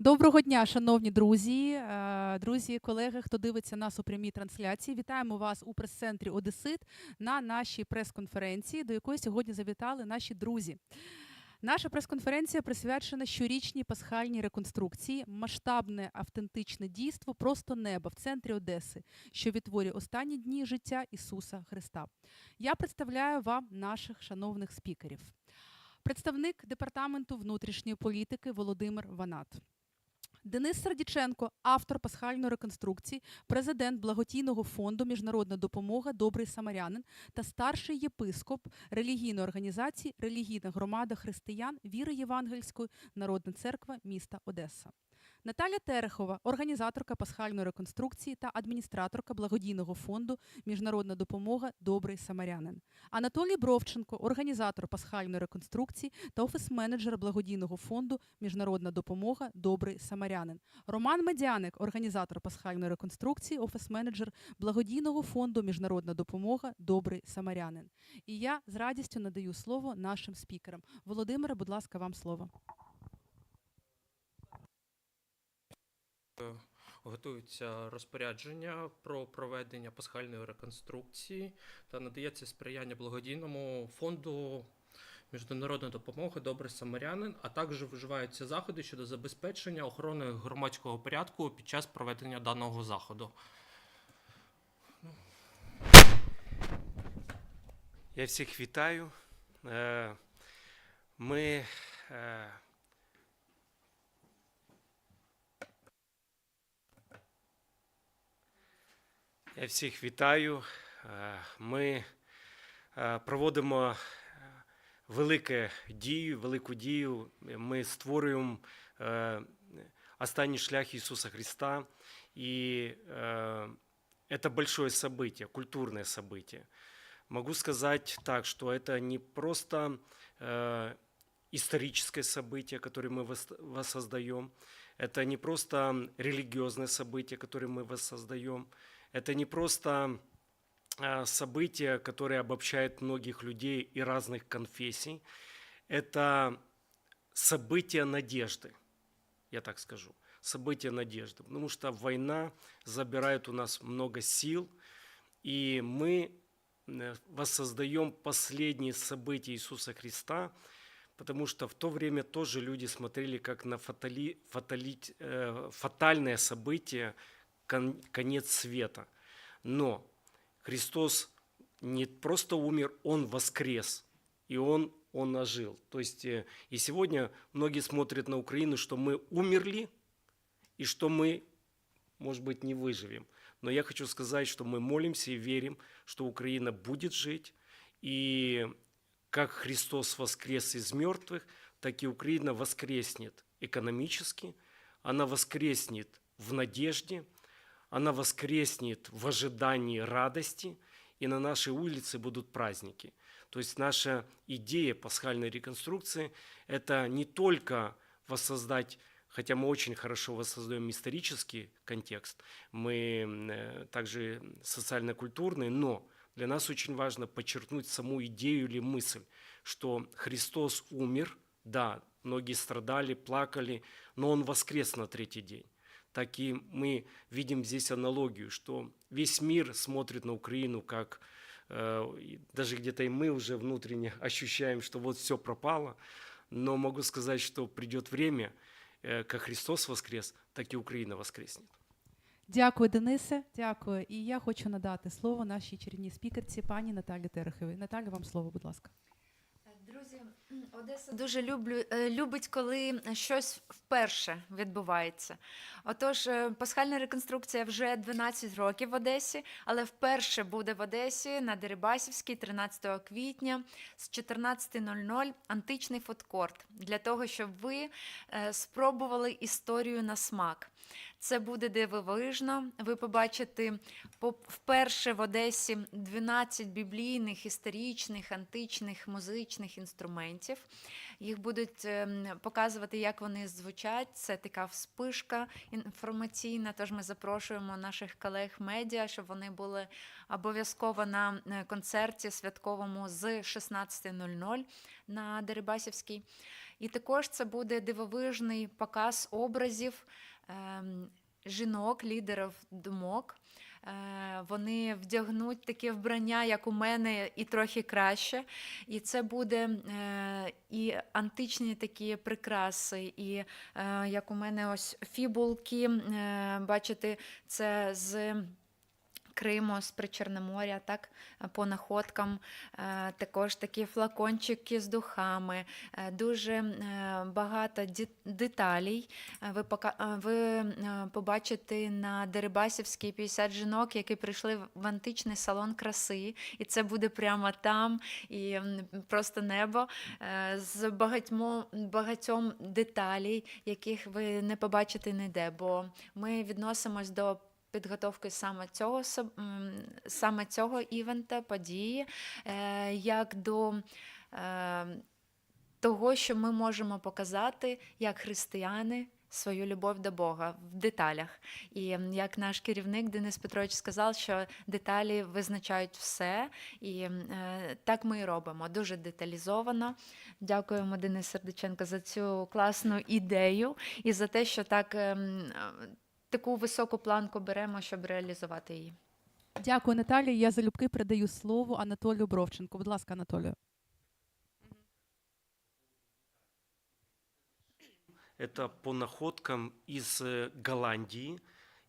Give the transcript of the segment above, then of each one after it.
Доброго дня, шановні друзі, е, друзі, колеги, хто дивиться нас у прямій трансляції. Вітаємо вас у прес-центрі Одесит на нашій прес-конференції, до якої сьогодні завітали наші друзі. Наша прес-конференція присвячена щорічній пасхальній реконструкції, масштабне автентичне дійство просто неба в центрі Одеси, що відтворює останні дні життя Ісуса Христа. Я представляю вам наших шановних спікерів. Представник департаменту внутрішньої політики Володимир Ванат. Денис Сердіченко, автор пасхальної реконструкції, президент благодійного фонду Міжнародна допомога Добрий Самарянин та старший єпископ релігійної організації Релігійна громада християн віри Євангельської Народна церква міста Одеса. Наталя Терехова, організаторка пасхальної реконструкції та адміністраторка благодійного фонду Міжнародна допомога Добрий Самарянин. Анатолій Бровченко, організатор пасхальної реконструкції та офіс-менеджер благодійного фонду Міжнародна допомога Добрий Самарянин. Роман Медяник, організатор пасхальної реконструкції, офіс-менеджер благодійного фонду Міжнародна допомога Добрий Самарянин. І я з радістю надаю слово нашим спікерам. Володимире, будь ласка, вам слово. Готується розпорядження про проведення пасхальної реконструкції та надається сприяння благодійному фонду міжнародної допомоги Добрий Самарянин, а також вживаються заходи щодо забезпечення охорони громадського порядку під час проведення даного заходу. Я всіх вітаю. Е, Ми Я всіх вітаю. Е, Ми е, проводимо е, велике дію, велику дію. Ми створюємо е, останній шлях Ісуса Христа. І е, это большое событие, культурное событие. Могу сказать так, что это не просто э, историческое событие, которое мы вос- воссоздаем, это не просто религиозное событие, которое мы воссоздаем, это не просто э, событие, которое обобщает многих людей и разных конфессий, это событие надежды, я так скажу, событие надежды, потому что война забирает у нас много сил, и мы э, воссоздаем последние события Иисуса Христа, потому что в то время тоже люди смотрели как на фатали, фатали- э, фатальное событие, кон- конец света. Но Христос не просто умер, Он воскрес, и Он, он ожил. То есть э, и сегодня многие смотрят на Украину, что мы умерли, и что мы, может быть, не выживем. Но я хочу сказать, что мы молимся и верим, что Украина будет жить, и как Христос воскрес из мертвых, так и Украина воскреснет экономически, она воскреснет в надежде, она воскреснет в ожидании радости, и на нашей улице будут праздники. То есть наша идея пасхальной реконструкции – это не только воссоздать, хотя мы очень хорошо воссоздаем исторический контекст, мы э, также социально-культурный, но для нас очень важно подчеркнуть саму идею или мысль, что Христос умер, да, многие страдали, плакали, но Он воскрес на третий день. Так и мы видим здесь аналогию, что весь мир смотрит на Украину как э, и даже где-то и мы уже внутренне ощущаем, что вот все пропало, но могу сказать, что придет время, э, как Христос воскрес, так и Украина воскреснет. Дякую, Денисе. Дякую. І я хочу надати слово нашій чарівній спікерці, пані Наталі Тереховій. Наталя, вам слово, будь ласка. Друзі, Одеса дуже люблю, е, любить, коли щось вперше відбувається. Отож, е, пасхальна реконструкція вже 12 років в Одесі, але вперше буде в Одесі на Дерибасівській 13 квітня з 14.00 античний фудкорт для того, щоб ви е, спробували історію на смак. Це буде дивовижно. Ви побачите по- вперше в Одесі 12 біблійних, історичних, античних, музичних інструментів. Їх будуть ем, показувати, як вони звучать. Це така вспишка інформаційна. Тож ми запрошуємо наших колег медіа, щоб вони були обов'язково на е, концерті святковому з 16.00 на Дерибасівській. І також це буде дивовижний показ образів жінок, лідерів думок. Е, Вони вдягнуть таке вбрання, як у мене, і трохи краще. І це буде е, і античні такі прикраси, і е, як у мене ось фібулки. Бачите, це з. Криму з Причорноморя, так, е, по находкам, Е, також такі флакончики з духами, е, дуже багато деталей. Ви, ви побачите на Дерибасівській 50 жінок, які прийшли в- античний салон краси, і це буде прямо там, і просто небо з багатьмо, багатьом деталей, яких ви не побачите ніде, бо ми відносимось до підготовки саме цього саме цього івента, події, е, як до е, того, що ми можемо показати як християни. Свою любов до Бога в деталях. І як наш керівник Денис Петрович сказав, що деталі визначають все, і е, так ми і робимо. Дуже деталізовано. Дякуємо, Денис Сердиченко, за цю класну ідею і за те, що так е, таку високу планку беремо, щоб реалізувати її. Дякую, Наталія. Я залюбки передаю слово Анатолію Бровченку. Будь ласка, Анатолію. Это по находкам из э, Голландии.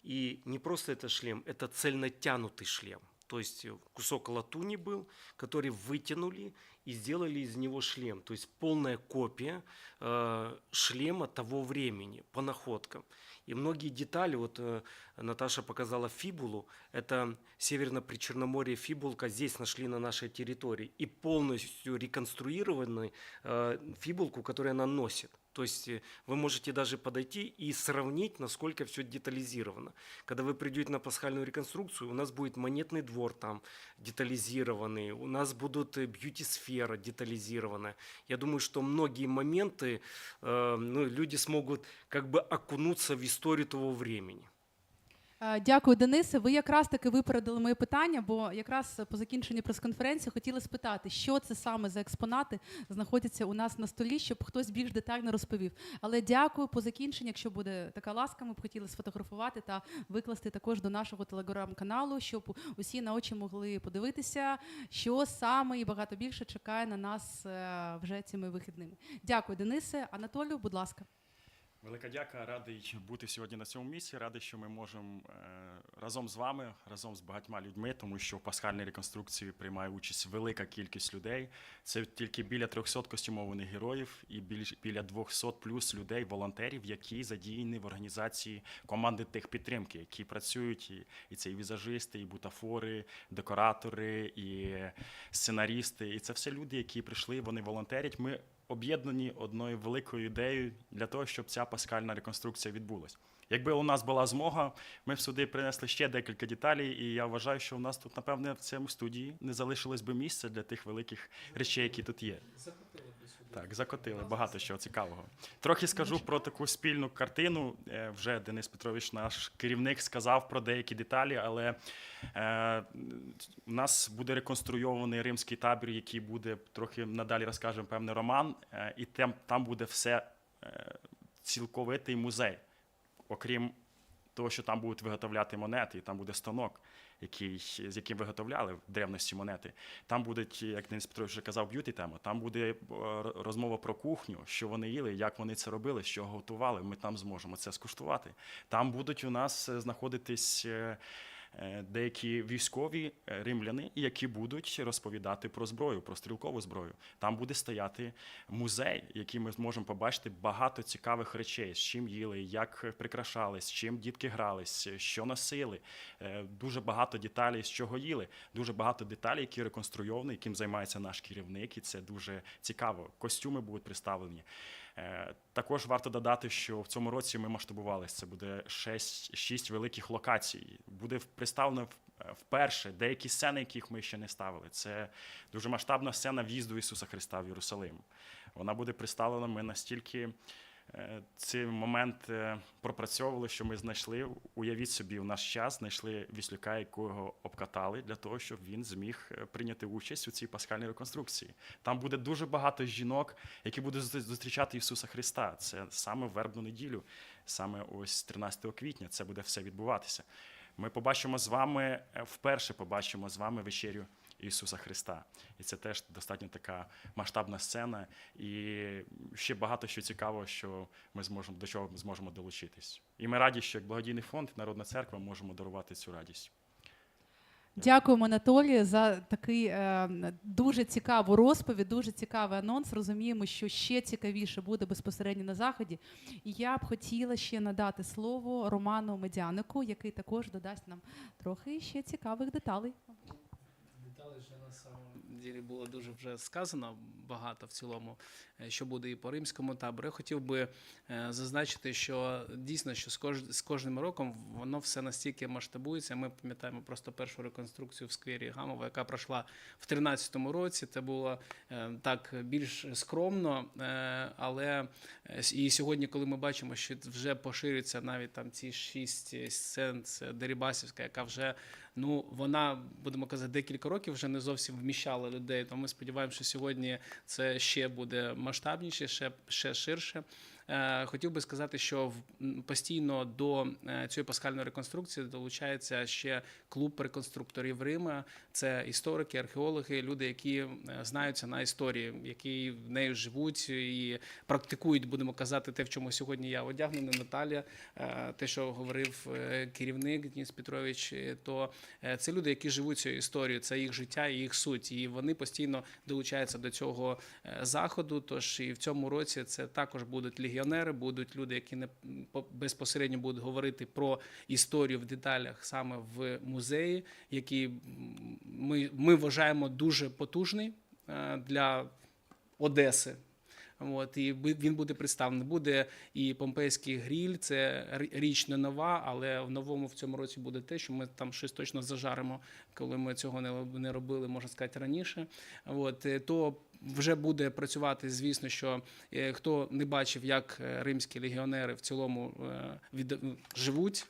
И не просто это шлем, это цельнотянутый шлем. То есть э, кусок латуни был, который вытянули и сделали из него шлем. То есть полная копия э, шлема того времени по находкам. И многие детали, вот э, Наташа показала фибулу, это северно-причерноморье фибулка здесь нашли на нашей территории. И полностью реконструированную э, фибулку, которую она носит. То есть э, вы можете даже подойти и сравнить, насколько все детализировано. Когда вы придете на пасхальную реконструкцию, у нас будет монетный двор там детализированный, у нас будут э, бьюти-сфера детализированная. Я думаю, что многие моменты э, ну, люди смогут как бы окунуться в историю того времени. Е, Дякую, Денисе. Ви якраз таки випередили моє питання, бо якраз по закінченні прес-конференції хотіли спитати, що це саме за експонати знаходяться у нас на столі, щоб хтось більш детально розповів. Але дякую по закінченні, якщо буде така ласка, ми б хотіли сфотографувати та викласти також до нашого телеграм-каналу, щоб усі на очі могли подивитися, що саме і багато більше чекає на нас е, вже цими вихідними. Дякую, Денисе. Анатолію, будь ласка. Велика дяка, радий бути сьогодні на цьому місці. Радий, що ми можемо е, разом з вами, разом з багатьма людьми, тому що в пасхальній реконструкції приймає участь велика кількість людей. Це тільки біля 300 костюмованих героїв і біля 200 плюс людей, волонтерів, які задіяні в організації команди техпідтримки, які працюють і, це і візажисти, і бутафори, декоратори, і сценарісти. І це все люди, які прийшли, вони волонтерять. Ми об'єднані одною великою ідеєю для того, щоб ця паскальна реконструкція відбулась. Якби у нас була змога, ми б сюди принесли ще декілька деталей, і я вважаю, що у нас тут, напевне, в цьому студії не залишилось би місця для тих великих речей, які тут є. Так, закотили багато чого цікавого. Трохи скажу про таку спільну картину. Е, Вже Денис Петрович, наш керівник, сказав про деякі деталі, але е, у нас буде реконструйований римський табір, який буде трохи надалі розкажемо певний роман, е, і там, там буде все е, цілковитий музей. Окрім того, що там будуть виготовляти монети, і там буде станок, який, з яким виготовляли в древності монети. Там будуть, як Денис Петрович вже казав, б'юті тема. Там буде е, розмова про кухню, що вони їли, як вони це робили, що готували. Ми там зможемо це скуштувати. Там будуть у нас е, знаходитись. Е, Деякі військові е, римляни, які будуть розповідати про зброю, про стрілкову зброю. Там буде стояти музей, який ми зможемо побачити багато цікавих речей, з чим їли, як прикрашались, з чим дітки грались, що носили. Е, Дуже багато деталей, з чого їли. Дуже багато деталей, які реконструйовані, яким займається наш керівник, і це дуже цікаво. Костюми будуть представлені. Е, Також варто додати, що в цьому році ми масштабувалися. Це буде 6, 6 великих локацій. Буде представлено е, вперше деякі сцени, яких ми ще не ставили. Це дуже масштабна сцена в'їзду Ісуса Христа в Єрусалим. Вона буде представлена. Ми настільки цей момент е, пропрацьовували, що ми знайшли. Уявіть собі, у наш час знайшли віслюка, якого обкатали для того, щоб він зміг е, прийняти участь у цій пасхальній реконструкції. Там буде дуже багато жінок, які будуть зустрічати Ісуса Христа. Це саме в вербну неділю, саме ось 13 квітня. Це буде все відбуватися. Ми побачимо з вами е, вперше побачимо з вами вечерю Ісуса Христа. І це теж достатньо така масштабна сцена. І ще багато що цікавого, що ми зможемо до чого ми зможемо долучитись. І ми раді, що як благодійний фонд, Народна церква можемо дарувати цю радість. Дякуємо, Анатолію, за такий е, дуже цікаву розповідь, дуже цікавий анонс. Розуміємо, що ще цікавіше буде безпосередньо на заході. І я б хотіла ще надати слово Роману Медянику, який також додасть нам трохи ще цікавих деталей. Деталей вже на самом ділі було дуже вже сказано багато в цілому, е, що буде і по римському табору. Я хотів би е, зазначити, що дійсно, що з, кож... з кожним роком воно все настільки масштабується. Ми пам'ятаємо просто першу реконструкцію в сквері Гамова, яка пройшла в 2013 році. Це було е, так більш скромно, але і сьогодні, коли ми бачимо, що вже поширюються навіть там ці шість сцен, це Дерибасівська, яка вже ну вона, будемо казати, декілька років вже не зовсім вміщала людей. Тому ми сподіваємося, що сьогодні це ще буде масштабніше, ще, ще ширше. Е, Хотів би сказати, що постійно до е, цієї пасхальної реконструкції долучається ще клуб реконструкторів Рима. Це історики, археологи, люди, які е, знаються на історії, які в неї живуть і практикують, будемо казати, те, в чому сьогодні я одягнений, Наталя, те, що говорив керівник Дніс Петрович, то це люди, які живуть цією історією, це їх життя і їх суть. І вони постійно долучаються до цього заходу. Тож і в цьому році це також будуть легіонери, будуть люди, які не по- безпосередньо будуть говорити про історію в деталях саме в музеї, який ми, ми вважаємо дуже потужний е, для Одеси. От, і він буде представлений. Буде і Помпейський гріль, це річ не нова, але в новому в цьому році буде те, що ми там щось точно зажаримо, коли ми цього не, не робили, можна сказати, раніше. От, е, то вже буде працювати, звісно, що е, хто не бачив, як е, римські легіонери в цілому е, від, живуть,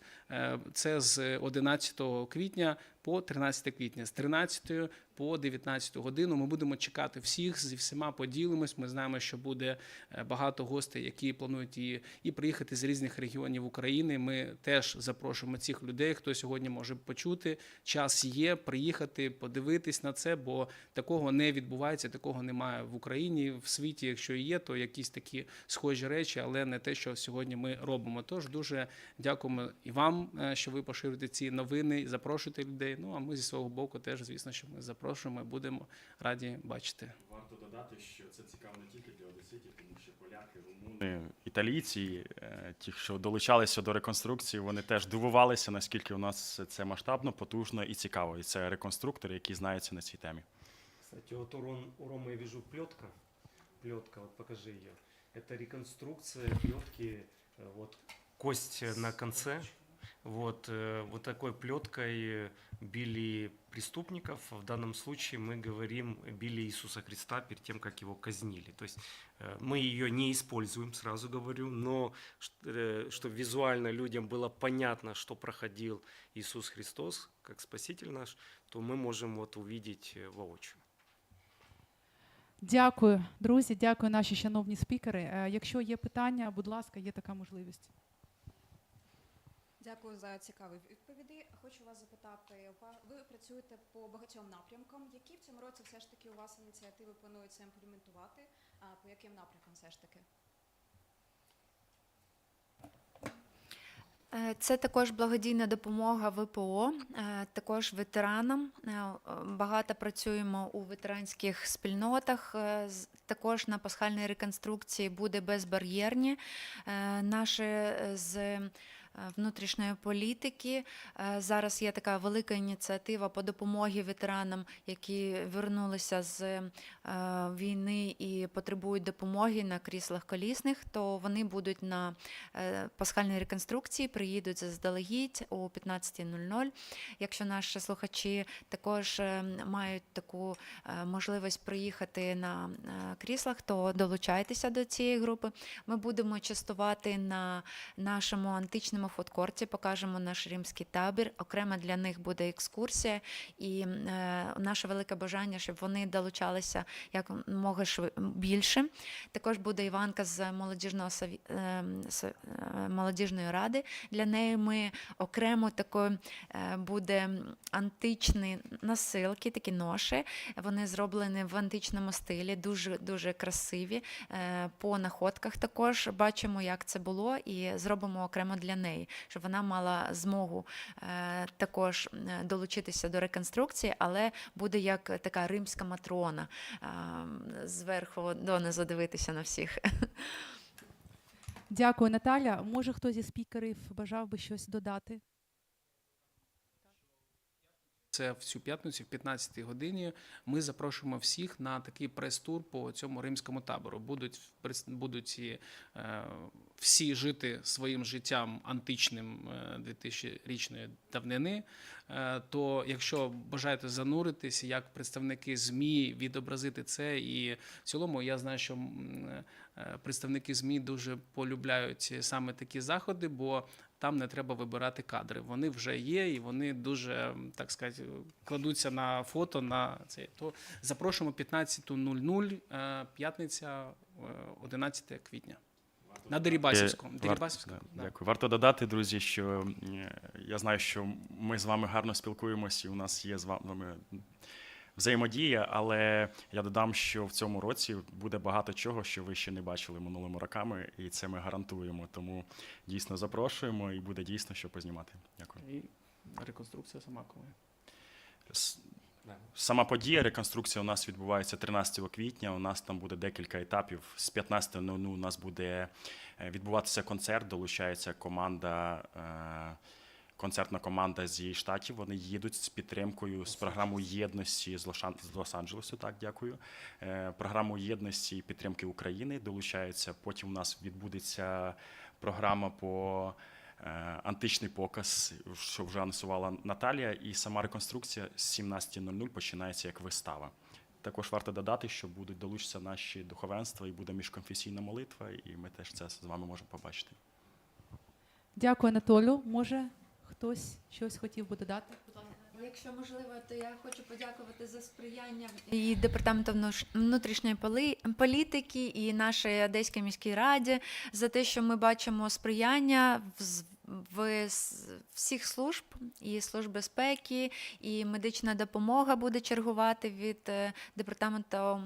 це з 11 квітня по 13 квітня, з 13 по 19 годину. Ми будемо чекати всіх, зі всіма поділимось. Ми знаємо, що буде е, багато гостей, які планують і, і приїхати з різних регіонів України. Ми теж запрошуємо цих людей, хто сьогодні може почути. Час є приїхати, подивитись на це, бо такого не відбувається, такого немає в Україні, в світі. Якщо є, то якісь такі схожі речі, але не те, що сьогодні ми робимо. Тож дуже дякуємо і вам, е, що ви поширюєте ці новини, і запрошуєте людей. Ну а ми зі свого боку теж, звісно, що ми запрошуємо і будемо раді бачити. Варто додати, що це цікаво не тільки для одеситів, тому що поляки, румуни, італійці, е, ті, що долучалися до реконструкції, вони теж дивувалися, наскільки у нас це масштабно, потужно і цікаво. І це реконструктори, які знаються на цій темі. Кстати, вот у, Ром- у Ромы я вижу плетка. Плетка, вот покажи ее. Это реконструкция плетки, э, вот кость э, на конце. Вот, э, вот такой плеткой э, били преступников. В данном случае мы говорим, били Иисуса Христа перед тем, как его казнили. То есть э, мы ее не используем, сразу говорю, но чтобы визуально людям было понятно, что проходил Иисус Христос, как Спаситель наш, то мы можем вот увидеть э, воочию. Дякую, друзі. Дякую, наші шановні спікери. Е, Якщо є питання, будь ласка, є така можливість. Дякую за цікаві відповіді. Хочу вас запитати, ви працюєте по багатьом напрямкам. Які в цьому році все ж таки у вас ініціативи планується імплементувати? А по яким напрямкам все ж таки? Е, Це також благодійна допомога ВПО, е, також ветеранам. Е, Багато працюємо у ветеранських спільнотах. Також на пасхальній реконструкції буде безбар'єрні. Наші з внутрішньої політики. Е, Зараз є така велика ініціатива по допомогі ветеранам, які вернулися з е, війни і потребують допомоги на кріслах колісних. То вони будуть на е, пасхальній реконструкції, приїдуть заздалегідь о 15.00. Якщо наші слухачі також е, мають таку е, можливість приїхати на е, кріслах, то долучайтеся до цієї групи. Ми будемо частувати на нашому античному фудкорті, покажемо наш римський табір. Окремо для них буде екскурсія, і е, наше велике бажання, щоб вони долучалися як мога більше. Також буде Іванка з молодіжного е, е, молодіжної ради. Для неї ми окремо такою е, буде античні насилки, такі ноші. Вони зроблені в античному стилі, дуже дуже красиві. Е, По находках також бачимо, як це було, і зробимо окремо для неї, щоб вона мала змогу е, також е, долучитися до реконструкції, але буде як така римська матрона е, зверху донизу дивитися на всіх. Дякую, Наталя. Може, хто зі спікерів бажав би щось додати? Це в цю п'ятницю, в 15 годині. Ми запрошуємо всіх на такий прес-тур по цьому римському табору. Будуть будуть і, е, всі жити своїм життям античним е, 2000-річної давнини. Е, то, якщо бажаєте зануритись, як представники ЗМІ відобразити це, і в цілому я знаю, що е, представники ЗМІ дуже полюбляють саме такі заходи, бо там не треба вибирати кадри. Вони вже є, і вони дуже, так сказати, кладуться на фото на це. То запрошуємо 15.00, е, п'ятниця, е, 11 квітня. На Дерибасівському. Вар- Дерибасівському. да, да. Дякую. Варто додати, друзі, що е, я знаю, що ми з вами гарно спілкуємося, і у нас є з вами взаємодія, але я додам, що в цьому році буде багато чого, що ви ще не бачили минулими роками, і це ми гарантуємо. Тому дійсно запрошуємо, і буде дійсно що познімати. Дякую. І реконструкція сама коли. Сама подія, реконструкція у нас відбувається 13 квітня. У нас там буде декілька етапів. З 15.00 у нас буде е, відбуватися концерт. Долучається команда, е, концертна команда зі штатів. Вони їдуть з підтримкою з програмою єдності з Лос-Анджелесу. Так, дякую. Е, Програму єдності і підтримки України долучаються. Потім у нас відбудеться програма по е, античний показ, що вже анонсувала Наталія, і сама реконструкція з 17.00 починається як вистава. Також варто додати, що будуть долучитися наші духовенства і буде міжконфесійна молитва, і ми теж це з вами можемо побачити. Дякую, Анатолю. Може, хтось щось хотів би додати? Будь ласка. Якщо можливо, то я хочу подякувати за сприяння і департаменту внутрішньої політики, і нашій Одеській міській раді за те, що ми бачимо сприяння в в всіх служб і служб безпеки, і медична допомога буде чергувати від е, департаменту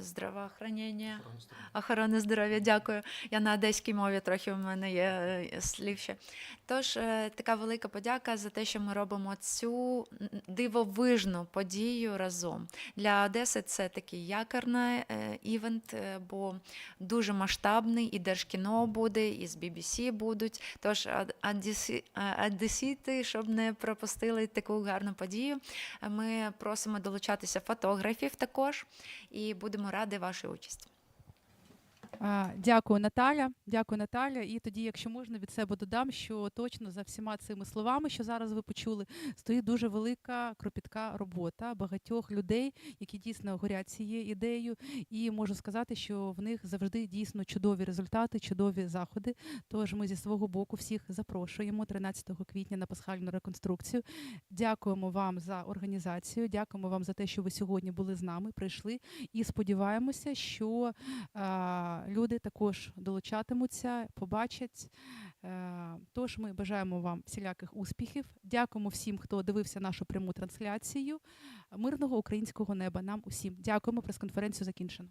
здравоохранення. Охорони здоров'я, дякую. Я на одеській мові трохи у мене є е, слів ще. Тож е, така велика подяка за те, що ми робимо цю дивовижну подію разом. Для Одеси це такий якорний івент, бо дуже масштабний, і Держкіно буде, і з BBC будуть. Тож одесі- е, одесіти, щоб не пропустили таку гарну подію, ми просимо долучатися фотографів також і будемо раді вашій участі. Дякую, Наталя. Дякую, Наталя. І тоді, якщо можна, від себе додам, що точно за всіма цими словами, що зараз ви почули, стоїть дуже велика кропітка робота багатьох людей, які дійсно горять цією ідеєю. І можу сказати, що в них завжди дійсно чудові результати, чудові заходи. Тож ми зі свого боку всіх запрошуємо 13 квітня на пасхальну реконструкцію. Дякуємо вам за організацію. Дякуємо вам за те, що ви сьогодні були з нами, прийшли. І сподіваємося, що люди також долучатимуться, побачать. Е, Тож ми бажаємо вам всіляких успіхів. Дякуємо всім, хто дивився нашу пряму трансляцію. Мирного українського неба нам усім. Дякуємо. Прес-конференцію закінчено.